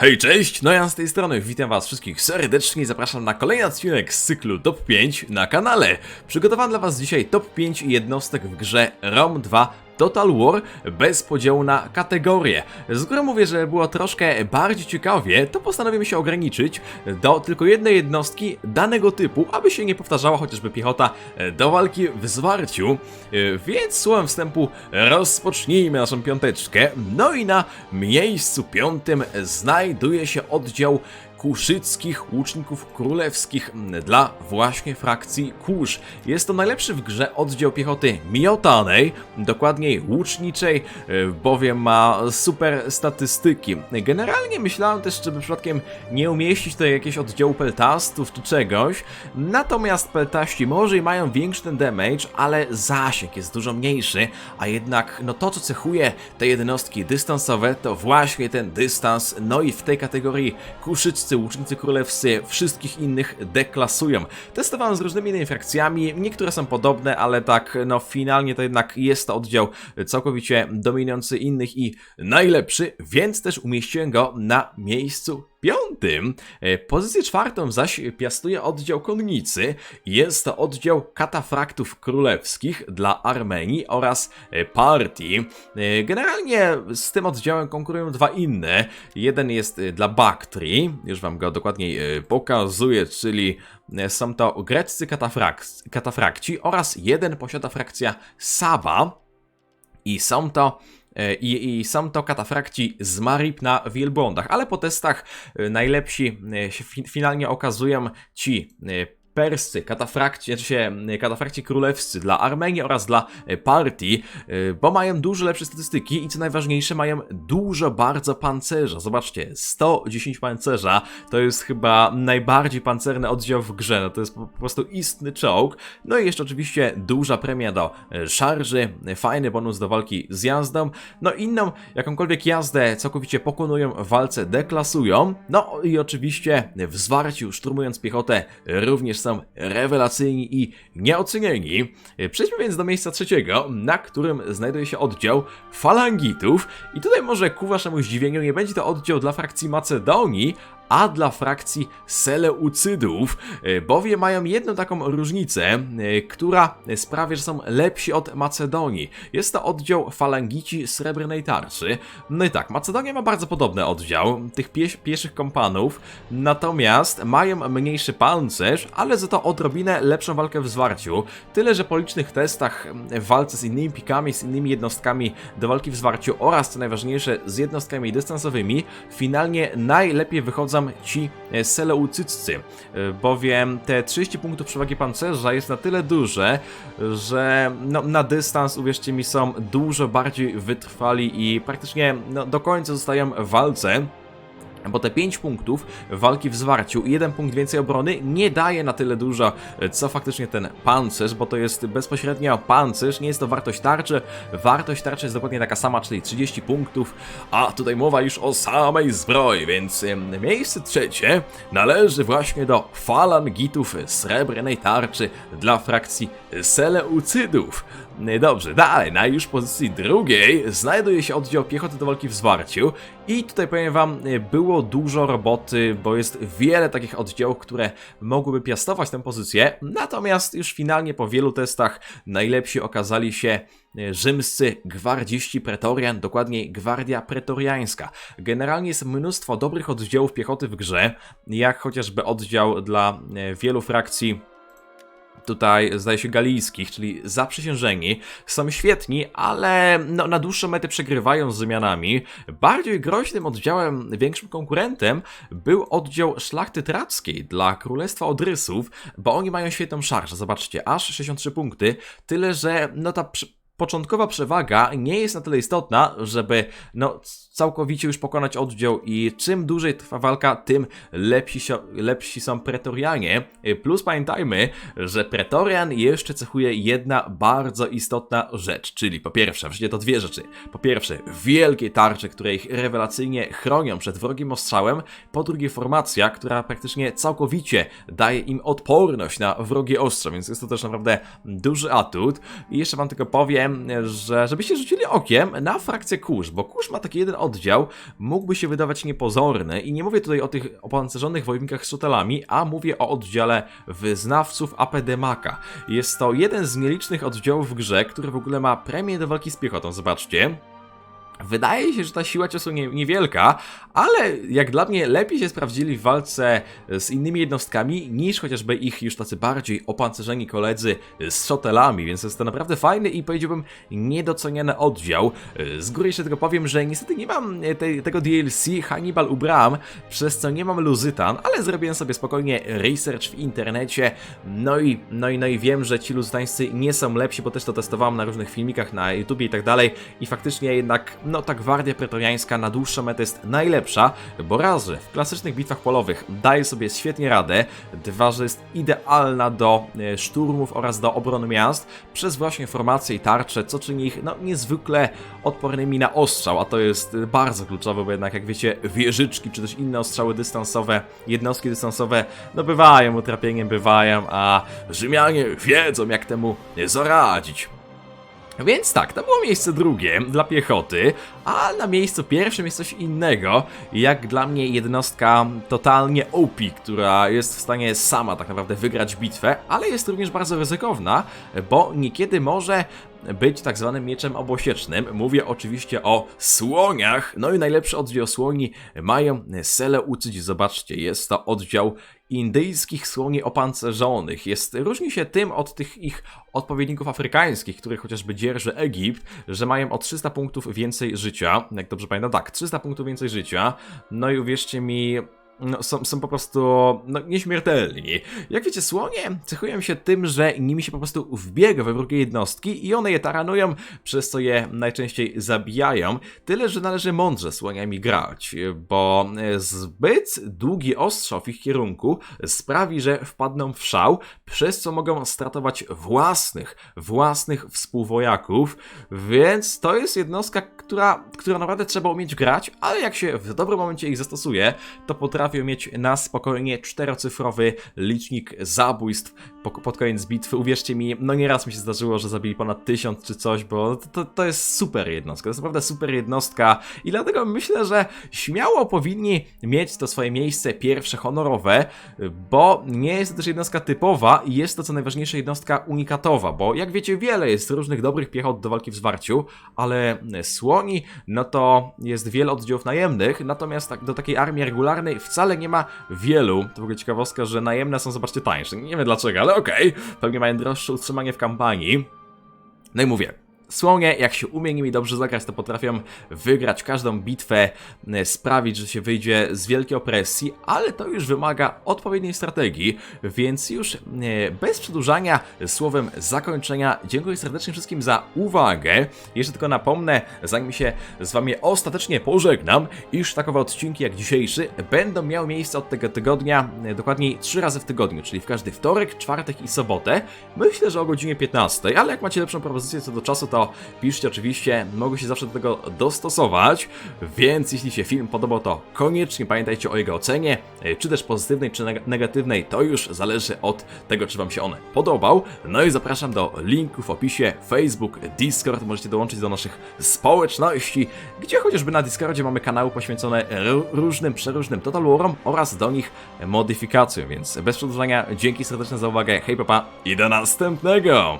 Hej, cześć! No ja z tej strony witam was wszystkich serdecznie i zapraszam na kolejny odcinek z cyklu Top 5 na kanale. Przygotowałem dla was dzisiaj top 5 jednostek w grze ROM 2 Total War bez podziału na kategorie. Z góry mówię, że było troszkę bardziej ciekawie, to postanowiłem się ograniczyć do tylko jednej jednostki danego typu, aby się nie powtarzała chociażby piechota do walki w zwarciu. Więc słowem wstępu rozpocznijmy naszą piąteczkę. No i na miejscu piątym znajduje się oddział kuszyckich łuczników królewskich dla właśnie frakcji kurz. Jest to najlepszy w grze oddział piechoty miotanej, dokładniej łuczniczej, e, bowiem ma super statystyki. Generalnie myślałem też, żeby przypadkiem nie umieścić tutaj jakiegoś oddziału peltastów czy czegoś, natomiast peltaści może i mają większy ten damage, ale zasięg jest dużo mniejszy, a jednak no to co cechuje te jednostki dystansowe to właśnie ten dystans, no i w tej kategorii kuszyccy łucznicy królewscy wszystkich innych deklasują. Testowałem z różnymi innymi frakcjami, niektóre są podobne, ale tak no finalnie to jednak jest to oddział całkowicie dominujący innych i najlepszy, więc też umieściłem go na miejscu piątym. E, Pozycję czwartą zaś piastuje oddział konnicy. Jest to oddział katafraktów królewskich dla Armenii oraz e, partii. E, Generalnie z tym oddziałem konkurują dwa inne. Jeden jest dla Baktrii, już wam go dokładniej pokazuję, czyli są to greccy katafrak- katafrakci oraz jeden posiada frakcja Saba. I są to i, I są to katafrakci z Marip na wielbłądach, ale po testach e, najlepsi e, się fi, finalnie okazują ci e, perscy, katafrakci, znaczy się katafrakci królewscy dla Armenii oraz dla e, partii, e, bo mają dużo lepsze statystyki i co najważniejsze mają dużo bardzo pancerza. Zobaczcie, 110 pancerza to jest chyba najbardziej pancerny oddział w grze, no to jest po prostu istny czołg. No i jeszcze oczywiście duża premia do e, szarży, fajny bonus do walki z jazdą, no inną jakąkolwiek jazdę całkowicie pokonują, w walce deklasują, no i oczywiście w zwarciu szturmując piechotę również są rewelacyjni i nieocenieni. Przejdźmy więc do miejsca trzeciego, na którym znajduje się oddział falangitów i tutaj może ku waszemu zdziwieniu nie będzie to oddział dla frakcji Macedonii, a dla frakcji Seleucydów, e, bowiem mają jedną taką różnicę, e, która sprawia, że są lepsi od Macedonii. Jest to oddział falangici srebrnej tarczy. No i tak, Macedonia ma bardzo podobny oddział tych pieś, pieszych kompanów, natomiast mają mniejszy pancerz, ale za to odrobinę lepszą walkę w zwarciu. Tyle, że po licznych testach w walce z innymi pikami, z innymi jednostkami do walki w zwarciu oraz, co najważniejsze, z jednostkami dystansowymi, finalnie najlepiej wychodzą ci e, Seleucyccy, e, bowiem te 30 punktów przewagi pancerza jest na tyle duże, że no, na dystans, uwierzcie mi, są dużo bardziej wytrwali i praktycznie no, do końca zostają w walce. Bo te 5 punktów walki w zwarciu i 1 punkt więcej obrony nie daje na tyle dużo, co faktycznie ten pancerz, bo to jest bezpośrednio pancerz, nie jest to wartość tarczy. Wartość tarczy jest dokładnie taka sama, czyli 30 punktów, a tutaj mowa już o samej zbroi, więc miejsce trzecie należy właśnie do falangitów srebrnej tarczy dla frakcji Seleucydów. No Dobrze, dalej, na już pozycji drugiej znajduje się oddział piechoty do walki w zwarciu i tutaj powiem wam, e, było dużo roboty, bo jest wiele takich oddziałów, które mogłyby piastować tę pozycję, natomiast już finalnie po wielu testach najlepsi okazali się e, rzymscy gwardziści pretorian, dokładniej gwardia pretoriańska. Generalnie jest mnóstwo dobrych oddziałów piechoty w grze, jak chociażby oddział dla e, wielu frakcji tutaj zdaje się galijskich, czyli zaprzysiężeni, są świetni, ale no, na dłuższą metę przegrywają z Rzymianami. Bardziej groźnym oddziałem, większym konkurentem był oddział szlachty trackiej dla Królestwa Odrysów, bo oni mają świetną szarżę, zobaczcie, aż 63 punkty, tyle że no ta przy- początkowa przewaga nie jest na tyle istotna, żeby no, całkowicie już pokonać oddział i czym dłużej trwa walka, tym lepsi, lepsi są pretorianie. Plus pamiętajmy, że pretorian jeszcze cechuje jedna bardzo istotna rzecz, czyli po pierwsze, właściwie to dwie rzeczy. Po pierwsze, wielkie tarcze, które ich rewelacyjnie chronią przed wrogim ostrzałem. Po drugie, formacja, która praktycznie całkowicie daje im odporność na wrogie ostrze, więc jest to też naprawdę duży atut. I jeszcze wam tylko powiem, że żebyście rzucili okiem na frakcję kurz, bo kurz ma taki jeden oddział, mógłby się wydawać niepozorny i nie mówię tutaj o tych opancerzonych wojownikach z szotelami, a mówię o oddziale wyznawców APD-Maka. Jest to jeden z nielicznych oddziałów w grze, który w ogóle ma premię do walki z piechotą, zobaczcie. Wydaje się, że ta siła ciosu nie, niewielka, ale jak dla mnie lepiej się sprawdzili w walce z innymi jednostkami niż chociażby ich już tacy bardziej opancerzeni koledzy z szotelami, więc jest to naprawdę fajny i powiedziałbym niedoceniany oddział. Z góry jeszcze tylko powiem, że niestety nie mam tej, tego DLC Hannibal Ubram, przez co nie mam Luzytan, ale zrobiłem sobie spokojnie research w internecie, no i, no i, no i wiem, że ci luzytańscy nie są lepsi, bo też to testowałem na różnych filmikach na YouTubie i tak dalej i faktycznie jednak no ta gwardia pretoriańska na dłuższą metę jest najlepsza, bo raz, że w klasycznych bitwach polowych daje sobie świetnie radę, dwa, że jest idealna do e, szturmów oraz do obrony miast, przez właśnie formacje i tarcze, co czyni ich no, niezwykle odpornymi na ostrzał, a to jest e, bardzo kluczowe, bo jednak jak wiecie, wieżyczki czy też inne ostrzały dystansowe, jednostki dystansowe, no bywają utrapieniem, bywają, a Rzymianie wiedzą jak temu zaradzić. Więc tak, to było miejsce drugie dla piechoty, a na miejscu pierwszym jest coś innego. Jak dla mnie jednostka totalnie OP, która jest w stanie sama tak naprawdę wygrać bitwę, ale jest również bardzo ryzykowna, bo niekiedy może być tak zwanym mieczem obosiecznym. Mówię oczywiście o słoniach. No i najlepszy oddział słoni mają Seleucydzi. Zobaczcie, jest to oddział indyjskich słoni opancerzonych. Jest, różni się tym od tych ich odpowiedników afrykańskich, których chociażby dzierży Egipt, że mają o 300 punktów więcej życia. Jak dobrze pamiętam, tak, 300 punktów więcej życia. No i uwierzcie mi, no, są, są po prostu no, nieśmiertelni. Jak wiecie, słonie cechują się tym, że nimi się po prostu wbiega we wrogie jednostki i one je taranują, przez co je najczęściej zabijają. Tyle, że należy mądrze słoniami grać, bo zbyt długi ostrzał w ich kierunku sprawi, że wpadną w szał, przez co mogą stratować własnych, własnych współwojaków, więc to jest jednostka, która, która naprawdę trzeba umieć grać, ale jak się w dobrym momencie ich zastosuje, to potrafi mieć na spokojnie czterocyfrowy licznik zabójstw pod koniec bitwy. Uwierzcie mi, no nieraz mi się zdarzyło, że zabili ponad tysiąc czy coś, bo to, to jest super jednostka, to jest naprawdę super jednostka i dlatego myślę, że śmiało powinni mieć to swoje miejsce pierwsze honorowe, bo nie jest to też jednostka typowa i jest to co najważniejsze jednostka unikatowa, bo jak wiecie wiele jest różnych dobrych piechot do walki w zwarciu, ale słoni, no to jest wiele oddziałów najemnych, natomiast tak, do takiej armii regularnej wcale wcale nie ma wielu. To w ogóle ciekawostka, że najemne są, zobaczcie, tańsze. Nie wiem dlaczego, ale okej. Okay. Pewnie mają droższe utrzymanie w kampanii. No i mówię, Słonie, jak się umie nimi dobrze zagrać, to potrafią wygrać każdą bitwę, e, sprawić, że się wyjdzie z wielkiej opresji, ale to już wymaga odpowiedniej strategii, więc już e, bez przedłużania, słowem zakończenia, dziękuję serdecznie wszystkim za uwagę. Jeszcze tylko napomnę, zanim się z Wami ostatecznie pożegnam, iż takowe odcinki jak dzisiejszy będą miały miejsce od tego tygodnia, e, dokładniej trzy razy w tygodniu, czyli w każdy wtorek, czwartek i sobotę. Myślę, że o godzinie 15, ale jak macie lepszą propozycję co do czasu, to to piszcie oczywiście, mogę się zawsze do tego dostosować, więc jeśli się film podobał, to koniecznie pamiętajcie o jego ocenie, e, czy też pozytywnej, czy negatywnej, to już zależy od tego, czy Wam się on podobał. No i zapraszam do linków w opisie, Facebook, Discord, możecie dołączyć do naszych społeczności, gdzie chociażby na Discordzie mamy kanały poświęcone różnym, przeróżnym Total Warom oraz do nich modyfikacjom, więc bez przedłużania, dzięki serdeczne za uwagę, hej papa i do następnego!